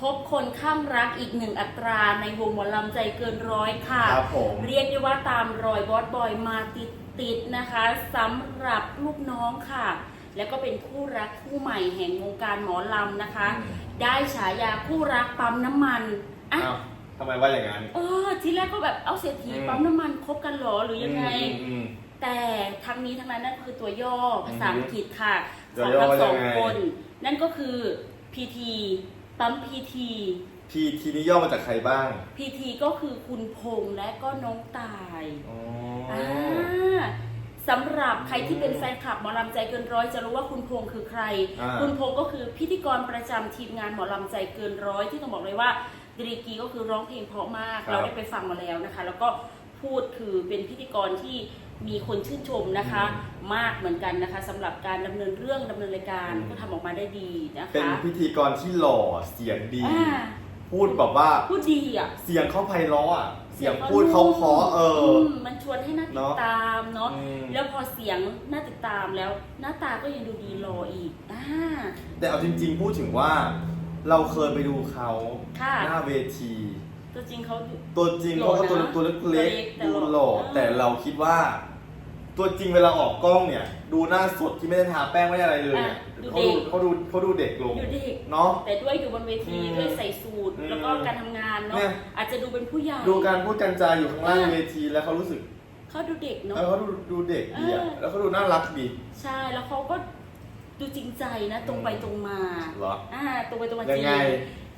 พบคนข้างรักอีกหนึ่งอัตราในวงหมอลำใจเกินร้อยค่ะ ครับผม เรียกได้ว่าตามรอยบอสบอยมาติดติดๆนะคะสำหรับลูกน้องค่ะ แล้วก็เป็นคู่รักคู่ใหม่แห่งวงการหมอลำนะคะ อืม ได้ฉายาคู่รักปั๊มน้ำมันอะ อ้าวทำไมว่าอย่างนั้น เออทีแรกก็แบบเอาเศรษฐีอืม ปั๊มน้ำมันคบกันเหรอหรือยังไง อืมอืม แต่ทั้งนี้ทั้งนั้นนั่นคือตัวย่อภาษาอังกฤษค่ะตัขวองย่อทั้งสองว่ายังไงคน นั่นก็คือ PT ปั๊ม PT พีทีนี้ย่อมาจากใครบ้าง PT ก็คือคุณพงษ์และก็น้องตายอ๋ออ่าสำหรับใครที่เป็นแฟนคลับหมอลำใจเกินร้อยจะรู้ว่าคุณพงษ์คือใคร อ่า คุณพงษ์ก็คือพิธีกรประจำทีมงานหมอลำใจเกินร้อยที่ต้องบอกเลยว่าดรีกีก็คือร้องเพลงเพราะมาก เราได้ไปฟังมาแล้วนะคะ แล้วก็พูดคือเป็นพิธีกรที่ มีคนชื่นชมนะคะ มากเหมือนกันนะคะสำหรับการดำเนินเรื่องดำเนินรายการก็ทำออกมาได้ดีนะเป็นคะพิธีกรที่หล่อเสียงดี อ่าพูดแบบว่าพูดดีอะ เสียงเขาไพเราะอะเสียงพูดเขาเพราะเอออมมันชวนให้น่าติเนดอะตามเนาะอืม แล้วพอเสียงน่าติดตามแล้ว หน้าตาก็ยังดูดีรออีกอ่า แต่เอาจริง ๆ พูดถึงว่า เราเคยไปดูเขาค่ะ หน้าเวที ตัวจริงเขาอยู่ตัวจริงหล่เขาอก็ตัวนะตัวเล็กตัวเล็กแต่ๆดูหล่อหล่อเออแต่เราคิดว่า ตัวจริงเวลาออกกล้องเนี่ย ดูหน้าสดที่ไม่ได้ทาแป้งไม่ได้อะไรเลยเนี่ยอะเขาดูดูเด็ก เขาดูเขาดูเด็กลงอยู่เด็กเนาะ แต่ด้วยอยู่บนเวทีอืมด้วยใส่สูทอืมแล้วก็การทำงานเนาะเนี่ยอาจจะดูเป็นผู้ใหญ่ดูการพูดกันจาอยู่ข้างล่างอะเวทีแล้วเขารู้สึกเขาดูเด็กเนาะ เออเขาดูดูเด็กดีอะเออ แล้วเขาดูน่ารักดี ใช่แล้วเขาก็ดูจริงใจนะ ตรงไปตรงมาเหรออ่าตรงไปตรงมาจยัริงงไง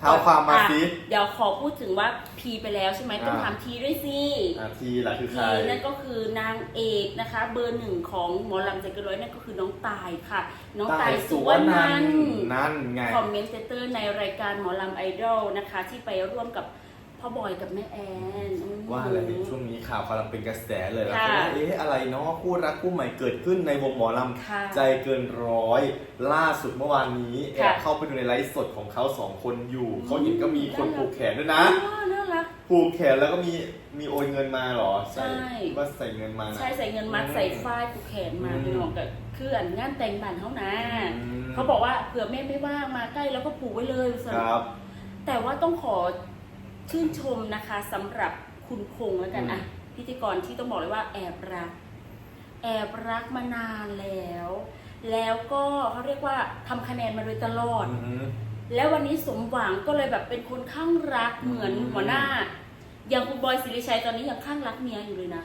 เท้าความมาอะสิเดี๋ยวขอพูดถึงว่าพีไปแล้วใช่ไหมต้องอ่าถามทีด้วยสิอาทีล่ะคือใคร ทีนั่นก็คือนางเอกนะคะ เบอร์หนึ่งของหมอลำใจเกินร้อยนั่นก็คือน้องตายค่ะ น้องตายสุวรรณันท์ นั่นไง คอมเมนเตอร์ในรายการหมอลำไอดอลนะคะ ที่ไปร่วมกับ พ่อบอยกับแม่แอนอืม ว่าอะไรในช่วงนี้ข่าวกำลังเป็นกระแสเลยแล้วค่ะก็ว่าเอ๊ะอะไรเนาะคู่รักคู่ใหม่เกิดขึ้นในวงหมอลค่ะำใจเกินร้อยล่าสุดเมื่อวานนี้แอค่ะ บเข้าไปดูในไลฟ์สดของเขาสองคนอยู่เขาเห็นก็มีคนน่ารักผูกแขนด้วยนะ อ๋อน่ารัก ผูกแขนแล้วก็มีมีโอนเงินมาเหรอใช่ ว่าใส่เงินมานะ ใช่ใส่เงินมัดอืมใส่ฝ้ายผูกแขนมาอืม พี่น้องกับคืออันงานแต่งบ้านเขานะอืมเขาบอกว่าเผื่อแม่ไม่ว่างมาใกล้แล้วก็ผูกไว้เลยส่วนครับ แต่ว่าต้องขอ ชื่นชมนะคะสำหรับคุณพงษ์แล้วกันอืมอะพิธีกรที่ต้องบอกเลยว่าแอบรัก แอบรักมานานแล้ว แล้วก็เขาเรียกว่าทำคะแนนมาโดยตลอด อือหือแล้ววันนี้สมหวังก็เลยแบบเป็นคนข้างรักเหมือนอืม หัวหน้า อย่างคุณบอยสิริชัยตอนนี้ยังข้างรักเมียอยู่เลยนะ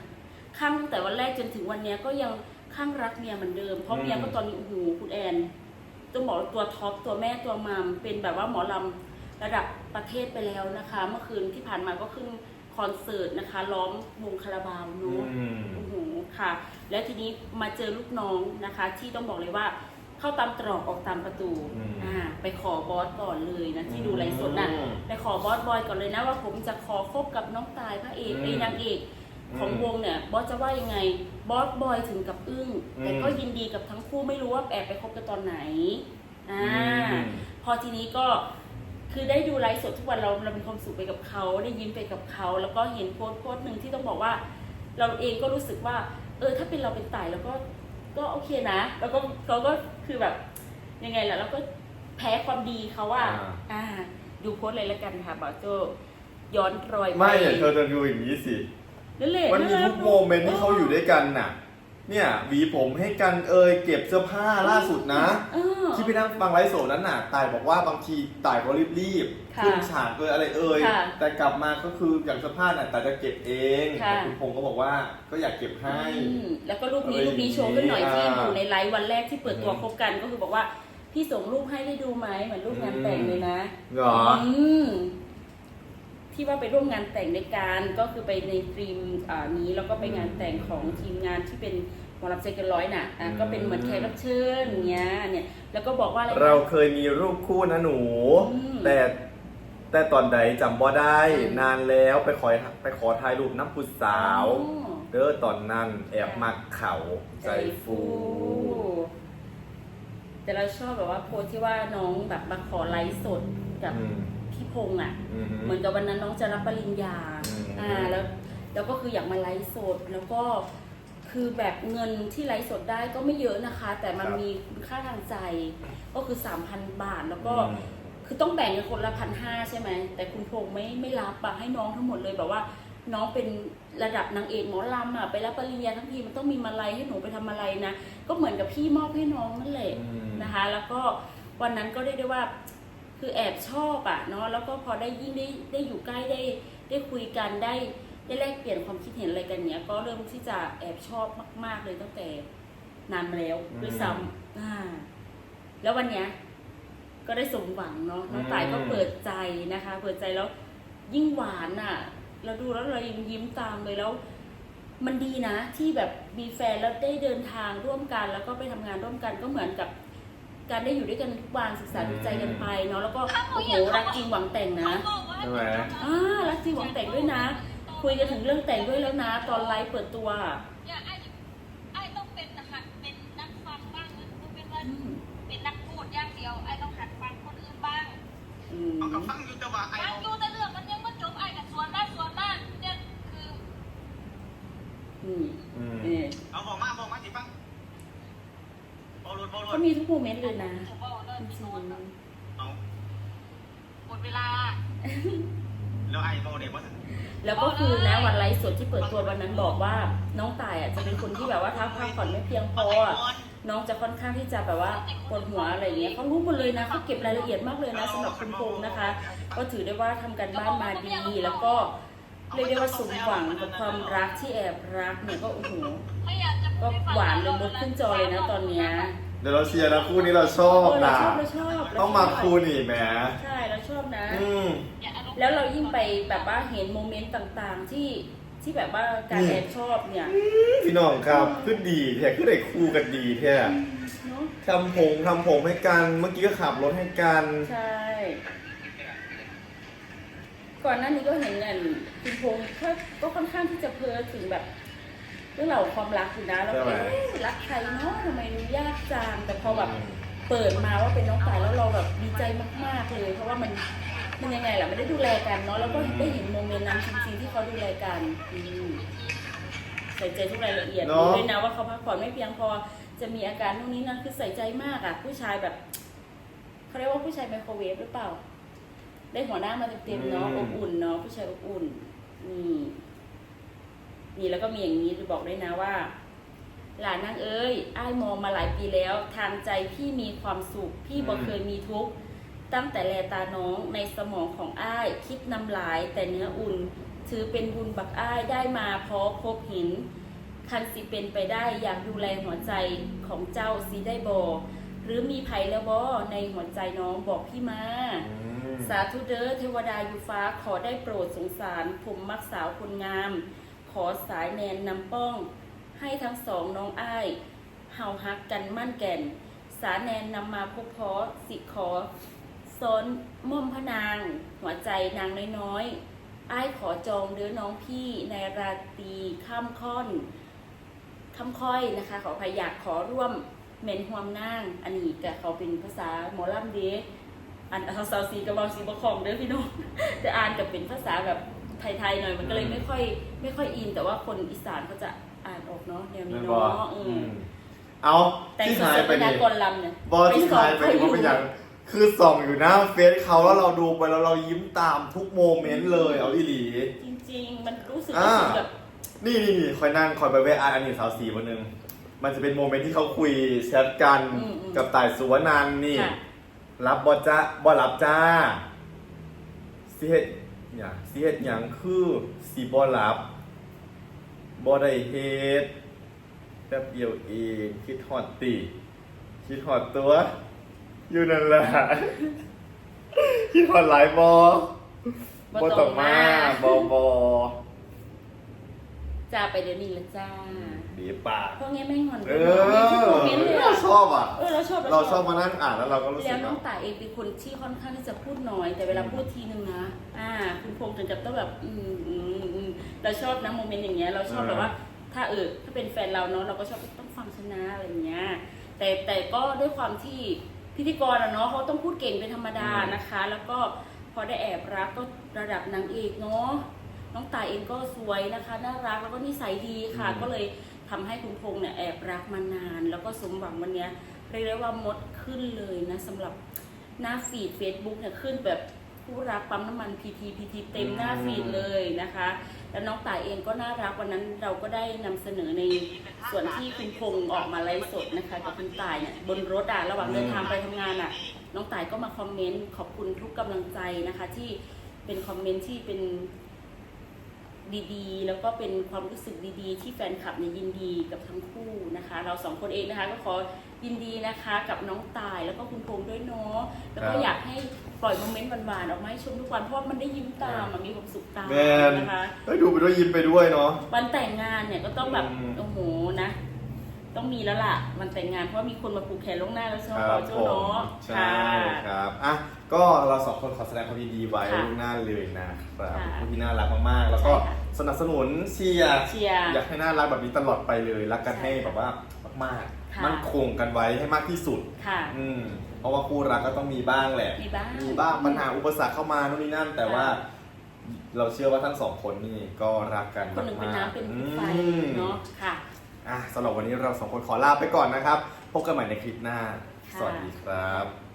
ข้างตั้งแต่วันแรกจนถึงวันเนี้ยก็ยังข้างรักเมียเหมือนเดิมเพราะเมียก็ตอนนี้โอ้โหคุณแอนต้องบอกว่าตัวท็อปตัวแม่ตัวมัมเป็นแบบว่าหมอลำ ระดับประเทศไปแล้วนะคะ เมื่อคืนที่ผ่านมาก็ขึ้นคอนเสิร์ตนะคะ ล้อมวงคาราบาวเนาะอืม โอ้โหค่ะ แล้วทีนี้มาเจอลูกน้องนะคะ ที่ต้องบอกเลยว่าเข้าตามตรอกออกตามประตูอืมอ่าไปขอบอสก่อนเลยนะที่ดูไลฟ์สดน่ะอืมไปขอบอสบอยก่อนเลยนะว่าผมจะขอคบกับน้องตายพระเอกอืมไอ้นางเอกของอืมวงเนี่ยบอสจะว่ายังไงบอสบอยถึงกับอึ้งอืมแต่ก็ยินดีกับทั้งคู่ไม่รู้ว่าแอบไปคบกันตอนไหนอ่า อืม พอทีนี้ก็ คือได้ดูไลฟ์สดทุกวันเราเรามีความสุขไปกับเขาได้ยิ้มไปกับเขา แล้วก็เห็นโพสต์โพสต์หนึ่งที่ต้องบอกว่า เราเองก็รู้สึกว่า เออถ้าเป็นเราเป็นต่ายแล้วก็ก็โอเคนะ แล้วก็เขาก็คือแบบยังไงล่ะแล้วก็แพ้ความดีเขาว่า อ่า อ่า ดูโพสต์เลยละกันค่ะบ่าวโจย้อนรอยปไม่เนี่ยเธอจะดูอย่างนี้สินั่นแหละมันมีทุกโมเมนต์ที่เขาอยู่ด้วยกันน่ะ เนี่ยหวีผมให้กันเอยเก็บเสื้อผ้าล่าสุดนะ เออ ที่ไปนั่งฟังไลฟ์สดนั้นน่ะต่ายบอกว่าบางทีต่ายก็รีบๆค่ะขึ้นฉากเอยอะไรเอยค่ะแต่กลับมาก็คืออย่างเสื้อผ้าน่ะต่ายจะเก็บเองค่ะ แต่คุณพงษ์ก็บอกว่าก็อยากเก็บให้ อืมแล้วก็รูปนี้อะไรรูปนี้โชว์ขึ้นหน่อยอย่างนี้ที่อ่าอยู่ในไลฟ์วันแรกที่เปิดตัวอืมคบกันก็คือบอกว่าพี่ส่งรูปให้ได้ดูไหมเหมือนรูปงานแต่งเลยนะ เหรอ อืมที่ว่าไปร่วมงานแต่งในการก็คือไปในตรีมอ่านี้แล้วก็ไปงานแต่งของทีมงานที่เป็นห มอลำใจเกันร้อยน่ะอะก็เป็นเหมือนแขกรับเชิญเงี้ยเนี่ยแล้วก็บอกว่าอะไรนะ เราเคยมีรูปคู่นะหนู อืมแต่แต่ตอนใดจำบ่ได้อืมนานแล้วไปขอไปขอถ่ายรูปน้ำผู้สาวอ๋อ เด้อตอนนั้นแอบมักเขาใจฟู แต่เราชอบแบบว่าโพสต์ที่ว่าน้องแบบมาขอไลฟ์สดกับอืมพี่พงษ์อะ อืม เหมือนกับวันนั้นน้องจะรับปริญญา อืม อ่า แล้ว แล้วก็คืออยากมาไลฟ์สด แล้วก็ คือแบบเงินที่ไลฟ์สดได้ก็ไม่เยอะนะคะ แต่มันครับมีคุณค่าทางใจ ก็คือ 3,000 บาทแล้วก็ อืมคคือต้องแบ่งกันคนละพันห้าใช่ไหม แต่คุณพงษ์ไม่ไม่รับอะให้น้องทั้งหมดเลยแบบว่า น้องเป็นระดับนางเอกหมอลำอะไปรับปริญญาทั้งทีมันต้องมีมาลัยให้หนูไปทำอะไรนะ ก็เหมือนกับพี่มอบให้น้องนั่นแหละ อืม นะคะ แล้วก็วันนั้นก็เรียกได้ว่า คือแอบชอบอะเนาะแล้วก็พอได้ยิ่งได้ได้อยู่ใกล้ได้ได้คุยกันได้ ได้แลกเปลี่ยนความคิดเห็นอะไรกันเนี้ย ก็เริ่มที่จะแอบชอบมาก ๆ เลยตั้งแต่นานมาแล้วด้วยซ้ำอ่า แล้ววันเนี้ย ก็ได้สมหวังเนาะน้องต่ายก็เปิดใจนะคะ เปิดใจแล้วยิ่งหวานอะเราดูแล้วเรายังยิ้มตามเลยแล้ว มันดีนะ ที่แบบมีแฟนแล้วได้เดินทางร่วมกัน แล้วก็ไปทำงานร่วมกันก็เหมือนกับ การได้อยู่ด้วยกันทุกวันศึกษาดูใจกันไปเนาะแล้วก็โอ้โหรักจริงหวังแต่งนะใช่ไหมอ่ารักจริงหวังแต่งด้วยนะ คุยกันถึงเรื่องแต่งด้วยแล้วนะ ตอนไลฟ์เปิดตัวอะอย่าไอ้ไอ้ต้องเป็นหัดเป็นนักฟังบ้างนะเป็นว่าอืมเป็นนักพูดอย่างเดียวไอ้ต้องหัดฟังคนอื่นบ้างอืมเอากับฟังอยู่แต่ว่าไอ้ฟังอยู่แต่เรื่องมันยังไม่จบไอ้กับสวนได้สวนได้เนี่ยคืออืมอืมนี่เอาบอกมาบอกมาสิฟังบอลลูนบอลลูเขานมีทุกโมเมนต์เลยนะผมบอกเลยจพี่ริโน้ตงเอาหมดเวลา แล้วไอ้บอกเด็กว่า ๆ แล้วก็คือนะวันไลฟ์สดที่เปิดตัววันนั้นบอกว่า น้องต่ายอะจะเป็นคนที่แบบว่าถ้าพักผ่อนไม่เพียงพออะน้องจะค่อนข้างที่จะแบบว่าปวดหัวอะไรอย่างเงี้ยเขารู้หมดเลยนะเขาเก็บรายละเอียดมากเลยนะสำหรับคุณพงษ์นะคะ ก็ถือได้ว่าทำการบ้านมาดีแล้วก็เรียกได้ว่าสมหวังกับความรักที่แอบรักเนี่ยก็โอ้โหไม่อยากจะก็หวานเลยมดขึ้นจอเลยนะตอนเนี้ยเดี๋ยวเราเชียร์นะคู่นี้เราชอบเออเรานะชอบเราชอบเรต้องมาชบคู่นี่แหมใช่เราชอบนะอืม แล้วเรายิ่งไปแบบว่าเห็นโมเมนต์ต่างๆ ที่ที่แบบว่าการนี่แอบชอบเนี่ยพี่น้องครับขึ้นดีแท้ขึ้นได้คู่กันดีแท้เนาะทำผมทำผมให้กันเมื่อกี้ก็ขับรถให้กันใช่ก่อนหน้านี้ก็เห็นเงินคุณพงษ์ก็ก็ค่อนข้างที่จะเพ้อถึงแบบเรื่องราวของความรักอยู่นะแล้วก็ใช่ไหมเอ๊ะรักใครเนาะทำไมดูยากจังแต่พอแบบเปิดมาว่าเป็นน้องตายแล้วเราแบบดีใจมากๆเลย เพราะว่ามัน มันยังไงล่ะไม่ได้ดูแลกันเนาะแล้วก็ได้เห็นโมเมนต์นั้นจริงๆที่เขาดูแลกันอืมใส่ใจทุกรายละเอียดเนอะรู้ด้วยนะว่าเขาพักผ่อนไม่เพียงพอจะมีอาการนู่นนี้นั่นคือใส่ใจมากอะผู้ชายแบบเขาเรียกว่าผู้ชายไมโครเวฟหรือเปล่า ได้หัวหน้ามาเต็มๆเนาะอบอุ่นเนาะผู้ชายอบอุ่นนี่นี่แล้วก็มีอย่างนี้จะบอกด้วยนะว่า หลานนางเอ้ยอ้ายมองมาหลายปีแล้ว ทางใจพี่มีความสุข พี่บ่อืมเคยมีทุกข์ ตั้งแต่แลตาน้องในสมองของอ้ายคิดนำหลายแต่เนื้ออุ่น ถือเป็นบุญบักอ้ายได้มาเพราะพบเห็น คันสิเป็นไปได้อยากดูแลหัวใจของเจ้าสิได้บอหรือมีภัยแล้วบอในหัวใจน้องบอกพี่มาอืมสาธุเด้อเทวดาอยู่ฟ้าขอได้โปรดสงสาร ผมมักสาวคนงาม ขอสายแนนนำป้อง ให้ทั้งสองน้องอ้ายเฮาฮักกันมั่นแก่น สาแนนนำมาพบพอสิขอ ซ้อนม่อมพระนาง หัวใจนางน้อยๆ อ้ายขอจองเด้อน้องพี่ในราตรีข้ามค่อนค่ำค่อยนะคะ ขอพยอยากขอร่วมเมนหวมนาง อันนี้กับเขาเป็นภาษาหมอลำเดอันเขาซาวซีกับบางซีบะคองเด้อพี่น้องแต่อ่านกับเป็นภาษาแบบไทยๆหน่อยมันก็เลยไม่ค่อย ไม่ค่อยอิน แต่ว่าคนอีสานเขาจะอ่านออกเนาะแนวนี้ไม่บอเนาะกเออือมเอาแต่งที่สหายดๆไปในดิกลลำเนี่ยบอที่หายไปส่เพราะเป็นอย่าง คือส่องอยู่หน้าเฟซเขาแล้วเราดูไปแล้วเรายิ้มตามทุกโมเมนต์เลยเอาอีหลี จริงๆ มันรู้สึกอ่า แบบนี่นี่นี่คอยนั่งคอยไปแวะอ่านอันนี้สาวสีวันหนึ่งมันจะเป็นโมเมนต์ที่เขาคุยแชทกันอืมอืมกับต่ายสุวนันท์นี่ ค่ะ รับบอจ้าบอรับจ้าสิเฮ็ดอย่างสิเฮ็ดอย่างคือสีบอรับบอได้เฮ็ดแป๊บเดียวเองคิดฮอดตีคิดฮอดตัว อยู่นั่นแหละคิดฮอดหลายบอบ่บอต้ต้อองงมามาบอบอจ้าไปเดี๋ยวนี้ละจ้าดีปากพวกนี้ไม่งอนเอไม่ทุกอโมเมนต์เลยเราอะชอบอะเออเราชอบเราชอบมานั่งอ่านแล้วเราก็รู้สึแล้กวน้องว่าต่ายเองเป็นคนที่ค่อนข้างที่จะพูดน้อย แต่เวลาพูดทีนึงนะ อ่า คุณพงษ์ถึงกับต้องแบบอืมอืมอืมเราชอบนะโมเมนต์อย่างเงี้ยเราชอบอ่าแบบว่า ถ้าเออถ้าเป็นแฟนเราเนาะเราก็ชอบต้องฟังชนะอะไรอย่างเงี้ยแต่แต่ก็ด้วยความที่ พิธีกรอะเนาะเขาต้องพูดเก่งเป็นธรรมดานะคะ แล้วก็พอได้แอบรักก็ระดับนางเอกเนาะน้องต่ายเองก็สวยนะคะน่ารักแล้วก็นิสัยดีค่ะ ก็เลยทำให้คุณพงษ์เนี่ยแอบรักมานาน แล้วก็สมหวังวันเนี้ยเรียกได้ว่ามดขึ้นเลยนะสำหรับหน้าฟีด Facebook เนี่ยขึ้นแบบ ผู้รักปั๊มน้ำมันพีทีพีทีเต็มหน้าฟีดเลยนะคะ แล้วน้องต่ายเองก็น่ารักวันนั้นเราก็ได้นำเสนอในส่วนที่คุณพงษ์ออกมาไลฟ์สดนะคะกับคุณต่ายเนี่ยบนรถอะระหว่างเดินทางไปทำงานอะน้องต่ายก็มาคอมเมนต์ขอบคุณทุกกำลังใจนะคะ ที่เป็นคอมเมนต์ที่เป็นดีๆ แล้วก็เป็นความรู้สึกดีๆ ที่แฟนคลับเนี่ยยินดีกับทั้งคู่นะคะ เราสองคนเองนะคะก็ขอยินดีนะคะกับน้องตายแล้วก็คุณพงษ์ด้วยเนาะแล้วก็ครับอยากให้ ปล่อยโมเมนต์หวานๆออกมาให้ชมทุกวันเพราะว่ามันได้ยิ้มตามมันมีความสุขตามแมนนะคะ เฮ้ยดูไปด้วยยิ้มไปด้วยเนาะ วันแต่งงานเนี่ยก็ต้องแบบ อืม โอ้โหนะ ต้องมีแล้วล่ะวันแต่งงานเพราะว่ามีคนมาผูกแขนล่วงหน้าแล้วใช่ไหมครับเจ้าผมเนาะใช่ครับอะก็เราสองคนขอแสดงความยินดีไว้ค่ะล่วงหน้าเลยนะครับค่ะเป็นผู้ที่น่ารักมากๆ แล้วก็ใช่ค่ะ สนับสนุนเชียร์เชียร์ อยากให้น่ารักแบบนี้ตลอดไปเลยรักกันใช่ให้แบบว่ามากค่ะ ๆ มั่นคงกันไว้ให้มากที่สุด ค่ะ อืมเพราะว่าคู่รักก็ต้องมีบ้างแหละ มีบ้าง มีบ้างปัญหาอุปสรรคเข้ามานู่นนี่นั่น แต่ว่า เราเชื่อว่าทั้งสองคนนี่ก็รักกันคนหนึ่งเป็นมากน้ำเป็นๆไฟอืม เนาะค่ะ อะสำหรับวันนี้เราสองคนขอลาไปก่อนนะครับ พบกันใหม่ในคลิปหน้า สวัสดีครับ